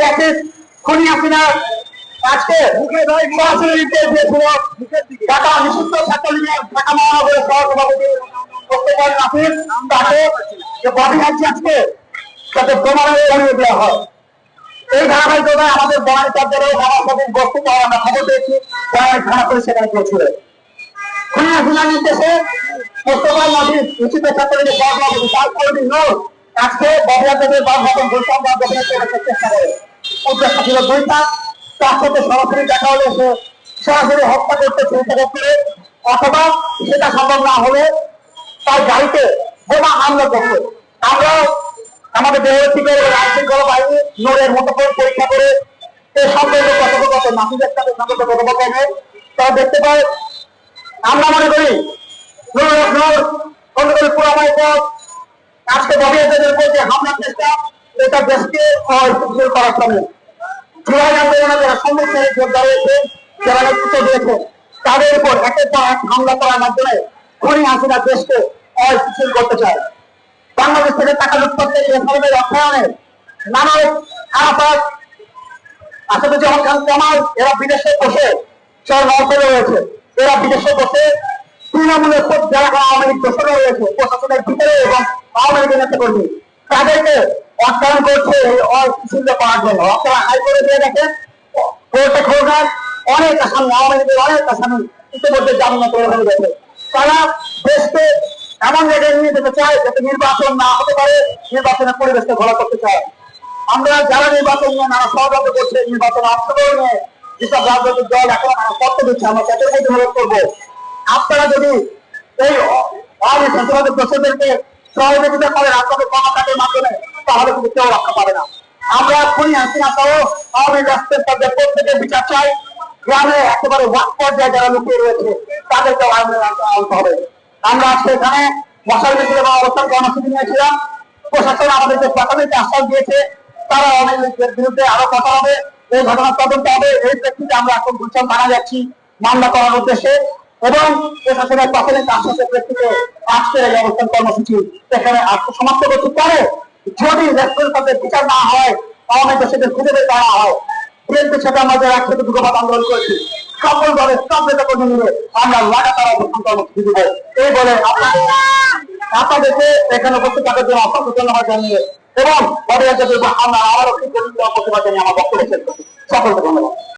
Fascist খুনি হাসিনা আজকে ঢাকা নিষিদ্ধ ছাত্রলীগের ঢাকা মহানগরের সহসভাপতি বক্তব্য রাখেন তাকে যে বডি আছে আজকে যাতে প্রমাণে উড়িয়ে দেওয়া হয়। এই ধারাবাহিকতায় আমাদের বনানী চার্জারেও আমার সাথে বস্তু পাওয়া আমরা খবর পেয়েছি বনানী থানা করে সেখানে গিয়েছিল। খুনি হাসিনার নির্দেশে মোস্তফা নদীর উচিত ছাত্রলীগের সহসভাপতি তার আজকে চেষ্টা করে। উদ্দেশ্য ছিল দুইটা। তার সাথে সরাসরি দেখা হলে সে সরাসরি হত্যা করতে চিন্তা করতে অথবা সেটা সম্ভব না হলে তার গাড়িতে বোমা হামলা করতে আমরা আমাদের দেহ থেকে রাজশৃঙ্খলা বাহিনী নোরের মতো করে পরীক্ষা করে এই সম্পর্কে কথোপকথন নাসিদের সাথে সম্পর্কে কথোপকথনে তারা দেখতে পায়, আমরা মনে করি নূর নূর, মনে করি পুরামাই পথ। আজকে ববিয়াদের উপর যে হামলার চেষ্টা এটা দেশকে অস্থিতিশীল করার জন্য জুলাই আন্দোলনে যারা সমস্যায় যোদ্ধা রয়েছে যারা নেতৃত্ব দিয়েছে, তাদের উপর একের পর এক হামলা করার মাধ্যমে খুনি হাসিনা দেশকে অস্থিতিশীল করতে চায়। বাংলাদেশ থেকে টাকা লুটপাট থেকে এ ধরনের অর্থায়নে নানা আরাফাত আসাদুজ্জামান খান কামাল, এরা বিদেশে বসে সব নর্থে রয়েছে। এরা বিদেশে বসে তৃণমূলের খুব যারা আওয়ামী লীগ দোষরা রয়েছে, প্রশাসনের ভিতরে এবং আওয়ামী লীগের নেতা কর্মী। তাদেরকে অর্থায়ন করছে অস্থিতিশীল করার জন্য আপনারা হাইকোর্টে দেখেন কোর্টে খোঁজার অনেক আসামি আওয়ামী অনেক আসামি ইতিমধ্যে জামিন হয়ে গেছে তারা দেশকে এমন জায়গায় নিয়ে যেতে চায় যাতে নির্বাচন না হতে পারে নির্বাচনের পরিবেশকে ঘোরা করতে চায় আমরা যারা নির্বাচন নিয়ে নানা সহযোগিতা করছে নির্বাচনে অংশগ্রহণ নিয়ে যেসব রাজনৈতিক দল এখন আমরা দিচ্ছে আমরা তাদের মধ্যে অনুরোধ করব আপনারা যদি এই সন্ত্রাসের দোষদেরকে সহযোগিতা করেন আপনাদের কর্মকাণ্ডের মাধ্যমে তাহলে কিন্তু কেউ রক্ষা পাবে না। আমরা খুনি হাসিনা সহ আওয়ামী রাষ্ট্রের তাদের প্রত্যেকের বিচার চাই। গ্রামে একেবারে ওয়াক পর্যায়ে যারা লুকিয়ে রয়েছে, তাদেরকে আনতে হবে। আমরা আজকে এখানে মশাল মিছিল এবং অবস্থান কর্মসূচি নিয়েছিলাম। প্রশাসন আমাদেরকে প্রাথমিক আশ্বাস দিয়েছে। তারা লীগের বিরুদ্ধে আরও কথা হবে। এই ঘটনার তদন্ত হবে। এই প্রেক্ষিতে আমরা এখন গুলশান থানা যাচ্ছি মামলা করার উদ্দেশ্যে। এবং প্রশাসনের প্রাথমিক আশ্বাসের প্রেক্ষিতে আজকের এই অবস্থান কর্মসূচি এখানে আজকে সমাপ্ত করতে পারে। যদি রেস্টুরেন্টের বিচার না হয় আওয়ামী দেশেদের খুঁজে বের করা হয়। বিএনপির সাথে আমরা যারা একসাথে দুঃখপাত আন্দোলন করেছি। সকল দলের সব নেতা কর্মী মিলে আমরা লাগাতার অবস্থান কর্মসূচি দিব এই বলে আপনাদের আপনাদেরকে এখানে উপস্থিত থাকার জন্য অসংখ্য ধন্যবাদ জানিয়ে এবং বড় আমরা আবারও কি জানিয়ে আমার বক্তব্য শেষ সকলকে ধন্যবাদ।